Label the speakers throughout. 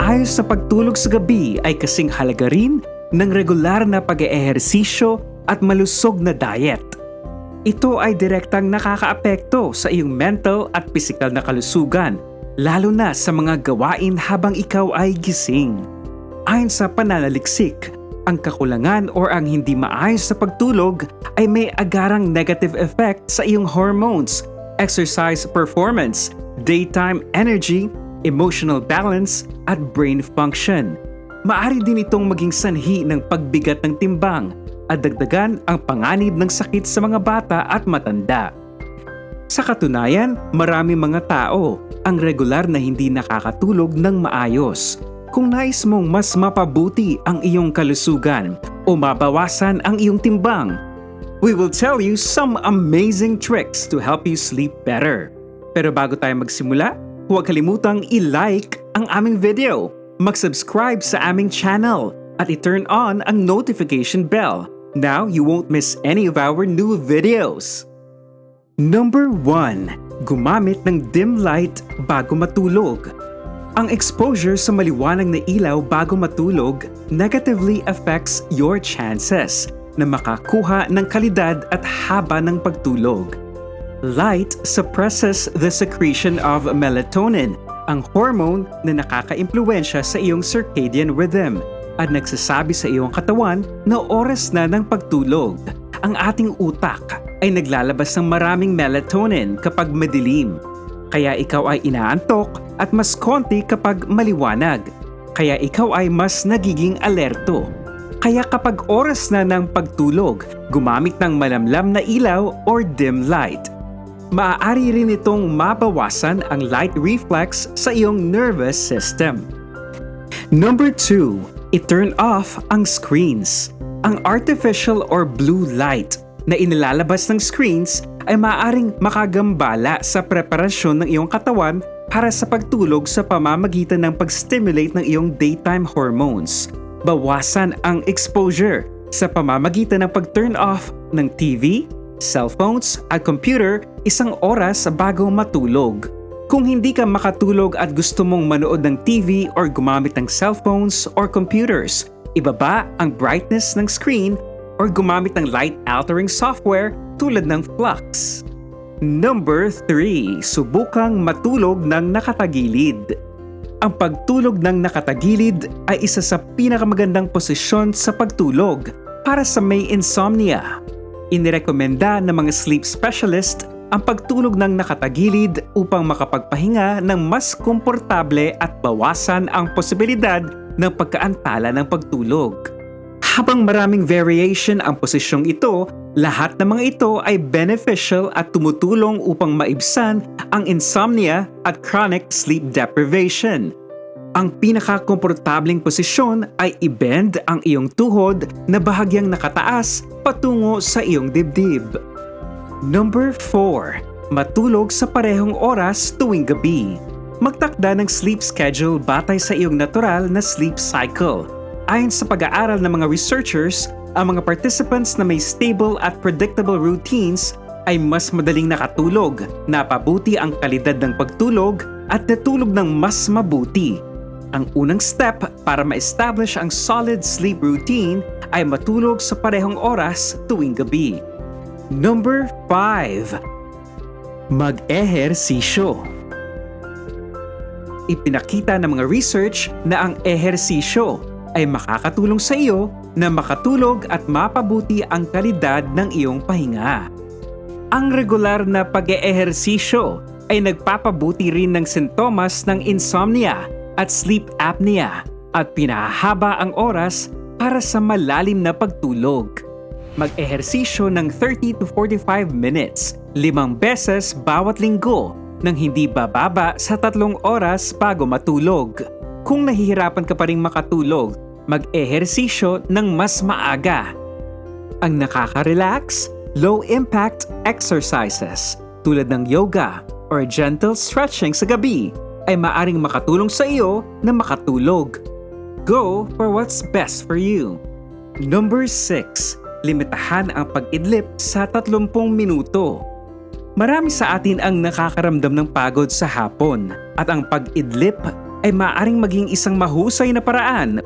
Speaker 1: maayos na pagtulog sa gabi ay kasing halaga rin ng regular na pag-eehersisyo at malusog na diet. Ito ay direktang nakakaapekto sa iyong mental at physical na kalusugan, lalo na sa mga gawain habang ikaw ay gising. Ayon sa pananaliksik, ang kakulangan or ang hindi maayos sa pagtulog ay may agarang negative effect sa iyong hormones, exercise performance, daytime energy, emotional balance, at brain function. Maari din itong maging sanhi ng pagbigat ng timbang at dagdagan ang panganib ng sakit sa mga bata at matanda. Sa katunayan, marami mga tao ang regular na hindi nakakatulog ng maayos. Kung nais mong mas mapabuti ang iyong kalusugan o mabawasan ang iyong timbang, we will tell you some amazing tricks to help you sleep better. Pero bago tayo magsimula, huwag kalimutang i-like ang aming video, mag-subscribe sa aming channel, at i-turn on ang notification bell. Now you won't miss any of our new videos. Number 1. Gumamit ng dim light bago matulog. Ang exposure sa maliwanag na ilaw bago matulog negatively affects your chances na makakuha ng kalidad at haba ng pagtulog. Light suppresses the secretion of melatonin, ang hormone na nakakaimpluwensya sa iyong circadian rhythm at nagsasabi sa iyong katawan na oras na ng pagtulog. Ang ating utak ay naglalabas ng maraming melatonin kapag madilim. Kaya ikaw ay inaantok at mas konti kapag maliwanag. Kaya ikaw ay mas nagiging alerto. Kaya kapag oras na ng pagtulog, gumamit ng malamlam na ilaw or dim light. Maaari rin itong mabawasan ang light reflex sa iyong nervous system. Number 2, i-turn off ang screens. Ang artificial or blue light na inilalabas ng screens ay maaaring makagambala sa preparasyon ng iyong katawan para sa pagtulog sa pamamagitan ng pag-stimulate ng iyong daytime hormones. Bawasan ang exposure sa pamamagitan ng pag-turn off ng TV, cellphones at computer isang oras bago matulog. Kung hindi ka makatulog at gusto mong manood ng TV or gumamit ng cellphones or computers, ibaba ang brightness ng screen or gumamit ng light-altering software tulad ng Flux. Number 3. Subukang matulog ng nakatagilid. Ang pagtulog ng nakatagilid ay isa sa pinakamagandang posisyon sa pagtulog para sa may insomnia. Inirekomenda ng mga sleep specialist ang pagtulog ng nakatagilid upang makapagpahinga ng mas komportable at bawasan ang posibilidad ng pagkaantala ng pagtulog. Habang maraming variation ang posisyong ito, lahat ng mga ito ay beneficial at tumutulong upang maibsan ang insomnia at chronic sleep deprivation. Ang pinakakomportabling posisyon ay i-bend ang iyong tuhod na bahagyang nakataas patungo sa iyong dibdib. Number 4. Matulog sa parehong oras tuwing gabi. Magtakda ng sleep schedule batay sa iyong natural na sleep cycle. Ayon sa pag-aaral ng mga researchers, ang mga participants na may stable at predictable routines ay mas madaling nakatulog, napabuti ang kalidad ng pagtulog at natulog ng mas mabuti. Ang unang step para ma-establish ang solid sleep routine ay matulog sa parehong oras tuwing gabi. Number 5. Mag-ehersisyo. Ipinakita ng mga research na ang ehersisyo ay makakatulong sa iyo na makatulog at mapabuti ang kalidad ng iyong pahinga. Ang regular na pag-eehersisyo ay nagpapabuti rin ng sintomas ng insomnia at sleep apnea at pinahaba ang oras para sa malalim na pagtulog. Mag-ehersisyo ng 30 to 45 minutes, limang beses bawat linggo nang hindi bababa sa tatlong oras bago matulog. Kung nahihirapan ka pa rin makatulog, mag-ehersisyo ng mas maaga. Ang nakaka-relax, low-impact exercises tulad ng yoga or gentle stretching sa gabi ay maaring makatulong sa iyo na makatulog. Go for what's best for you. Number 6. Limitahan ang pag-idlip sa 30 minuto. Marami sa atin ang nakakaramdam ng pagod sa hapon at ang pag-idlip ay maaaring maging isang mahusay na paraan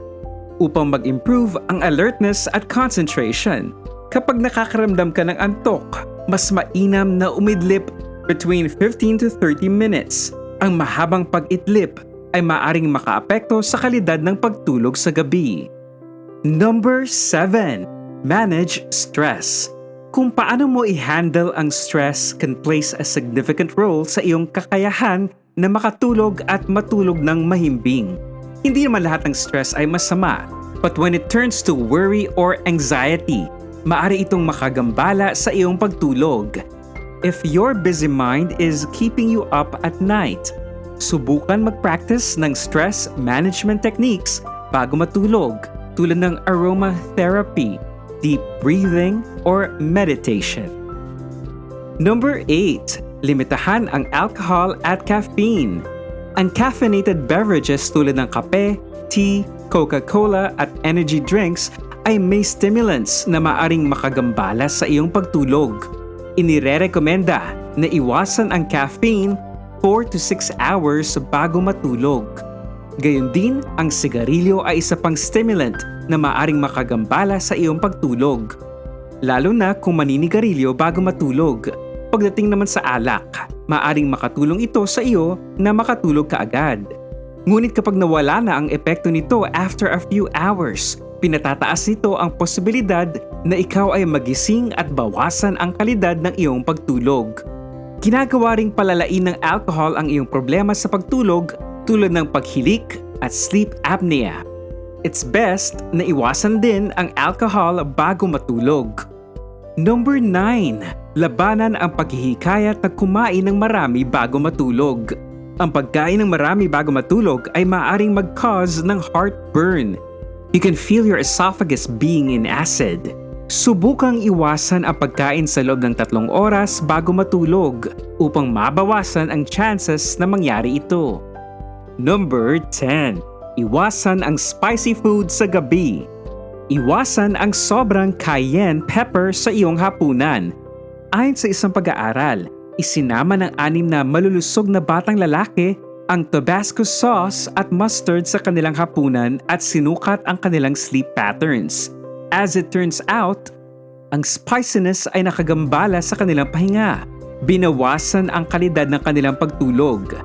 Speaker 1: upang mag-improve ang alertness at concentration. Kapag nakakaramdam ka ng antok, mas mainam na umidlip between 15 to 30 minutes. Ang mahabang pag-idlip ay maaring makaapekto sa kalidad ng pagtulog sa gabi. Number 7. Manage stress. Kung paano mo i-handle ang stress can place a significant role sa iyong kakayahan na makatulog at matulog ng mahimbing. Hindi naman lahat ng stress ay masama, but when it turns to worry or anxiety, maari itong makagambala sa iyong pagtulog. If your busy mind is keeping you up at night, subukan mag-practice ng stress management techniques bago matulog tulad ng aromatherapy, deep breathing, or meditation. Number 8. Limitahan ang alcohol at caffeine. Ang caffeinated beverages tulad ng kape, tea, Coca-Cola at energy drinks ay may stimulants na maaring makagambala sa iyong pagtulog. Inirerekomenda na iwasan ang caffeine 4 to 6 hours bago matulog. Gayon din, ang sigarilyo ay isa pang stimulant na maaring makagambala sa iyong pagtulog. Lalo na kung maninigarilyo bago matulog. Pagdating naman sa alak, maaring makatulong ito sa iyo na makatulog ka agad. Ngunit kapag nawala na ang epekto nito after a few hours, pinatataas nito ang posibilidad na ikaw ay magising at bawasan ang kalidad ng iyong pagtulog. Ginagawa ring palalain ng alcohol ang iyong problema sa pagtulog tulad ng paghilik at sleep apnea. It's best na iwasan din ang alcohol bago matulog. Number 9. Labanan ang paghihikayat na kumain ng marami bago matulog. Ang pagkain ng marami bago matulog ay maaaring mag-cause ng heartburn. You can feel your esophagus being in acid. Subukang iwasan ang pagkain sa loob ng tatlong oras bago matulog upang mabawasan ang chances na mangyari ito. Number 10. Iwasan ang spicy food sa gabi. Iwasan ang sobrang cayenne pepper sa iyong hapunan. Ayon sa isang pag-aaral, isinama ng anim na malulusog na batang lalaki ang Tabasco sauce at mustard sa kanilang hapunan at sinukat ang kanilang sleep patterns. As it turns out, ang spiciness ay nakagambala sa kanilang pahinga. Binawasan ang kalidad ng kanilang pagtulog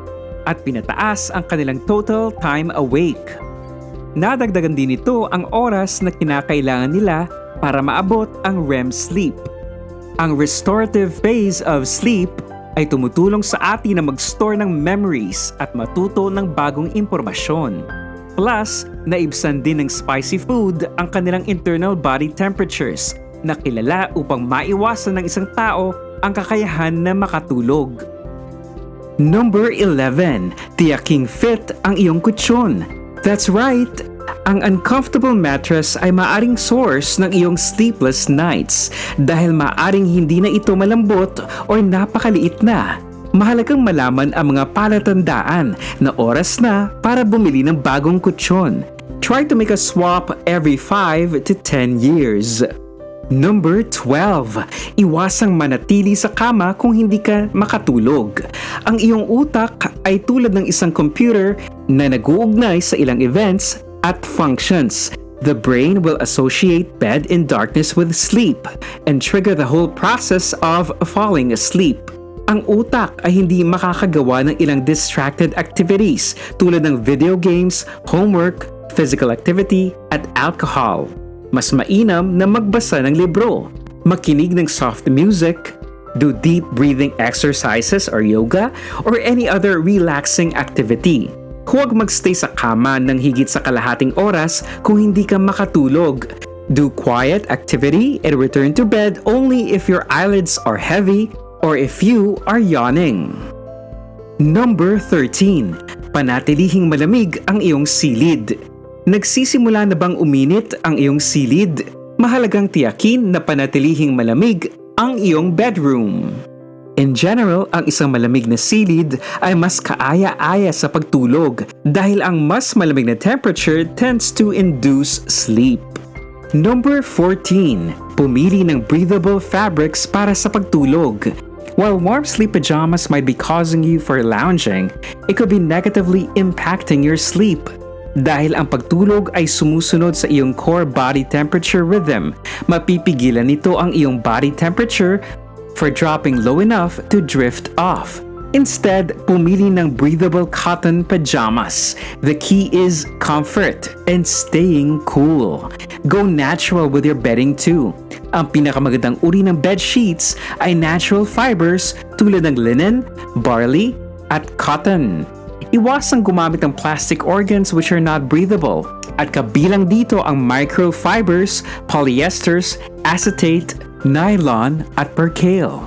Speaker 1: at pinataas ang kanilang total time awake. Nadagdagan din nito ang oras na kinakailangan nila para maabot ang REM sleep. Ang restorative phase of sleep ay tumutulong sa atin na mag-store ng memories at matuto ng bagong impormasyon. Plus, naibsan din ng spicy food ang kanilang internal body temperatures na kilala upang maiwasan ng isang tao ang kakayahan na makatulog. Number 11. Tiyaking fit ang iyong kutsyon. That's right! Ang uncomfortable mattress ay maaring source ng iyong sleepless nights dahil maaring hindi na ito malambot or napakaliit na. Mahalagang malaman ang mga palatandaan na oras na para bumili ng bagong kutsyon. Try to make a swap every 5 to 10 years. Number 12. Iwasang manatili sa kama kung hindi ka makatulog. Ang iyong utak ay tulad ng isang computer na nag-uugnay sa ilang events at functions. The brain will associate bed in darkness with sleep and trigger the whole process of falling asleep. Ang utak ay hindi makakagawa ng ilang distracted activities tulad ng video games, homework, physical activity, at alcohol. Mas mainam na magbasa ng libro, makinig ng soft music, do deep breathing exercises or yoga, or any other relaxing activity. Huwag magstay sa kama ng higit sa kalahating oras kung hindi ka makatulog. Do quiet activity and return to bed only if your eyelids are heavy or if you are yawning. Number 13. Panatilihing malamig ang iyong silid. Nagsisimula na bang uminit ang iyong silid? Mahalagang tiyakin na panatilihing malamig ang iyong bedroom. In general, ang isang malamig na silid ay mas kaaya-aya sa pagtulog dahil ang mas malamig na temperature tends to induce sleep. Number 14. Pumili ng breathable fabrics para sa pagtulog. While warm sleep pajamas might be causing you for lounging, it could be negatively impacting your sleep. Dahil ang pagtulog ay sumusunod sa iyong core body temperature rhythm, mapipigilan nito ang iyong body temperature for dropping low enough to drift off. Instead, pumili ng breathable cotton pajamas. The key is comfort and staying cool. Go natural with your bedding too. Ang pinakamagandang uri ng bed sheets ay natural fibers tulad ng linen, barley, at cotton. Iwasang gumamit ng plastic organs which are not breathable. At kabilang dito ang microfibers, polyesters, acetate, nylon, at percale.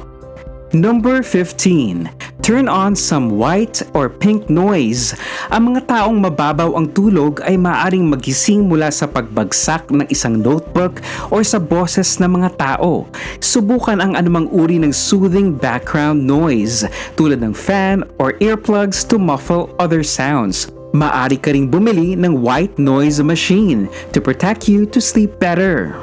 Speaker 1: Number 15. Turn on some white or pink noise. Ang mga taong mababaw ang tulog ay maaring magising mula sa pagbagsak ng isang notebook or sa boses ng mga tao. Subukan ang anumang uri ng soothing background noise tulad ng fan or earplugs to muffle other sounds. Maari ka ring bumili ng white noise machine to protect you to sleep better.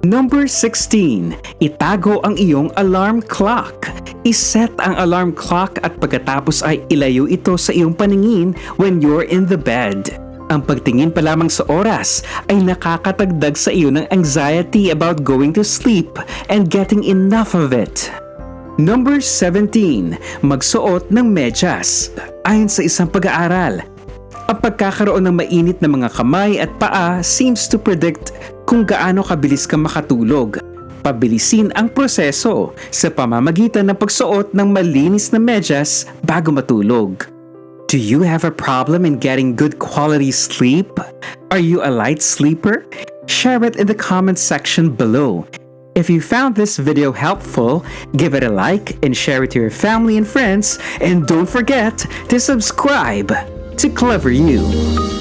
Speaker 1: Number 16. Itago ang iyong alarm clock. Iset ang alarm clock at pagkatapos ay ilayo ito sa iyong paningin when you're in the bed. Ang pagtingin pa lamang sa oras ay nakakatagdag sa iyo ng anxiety about going to sleep and getting enough of it. Number 17. Magsuot ng medyas. Ayon sa isang pag-aaral, ang pagkakaroon ng mainit na mga kamay at paa seems to predict kung gaano kabilis ka makatulog. Pabilisin ang proseso sa pamamagitan ng pagsuot ng malinis na medyas bago matulog. Do you have a problem in getting good quality sleep? Are you a light sleeper? Share it in the comments section below. If you found this video helpful, give it a like and share it to your family and friends. And don't forget to subscribe to Clever You.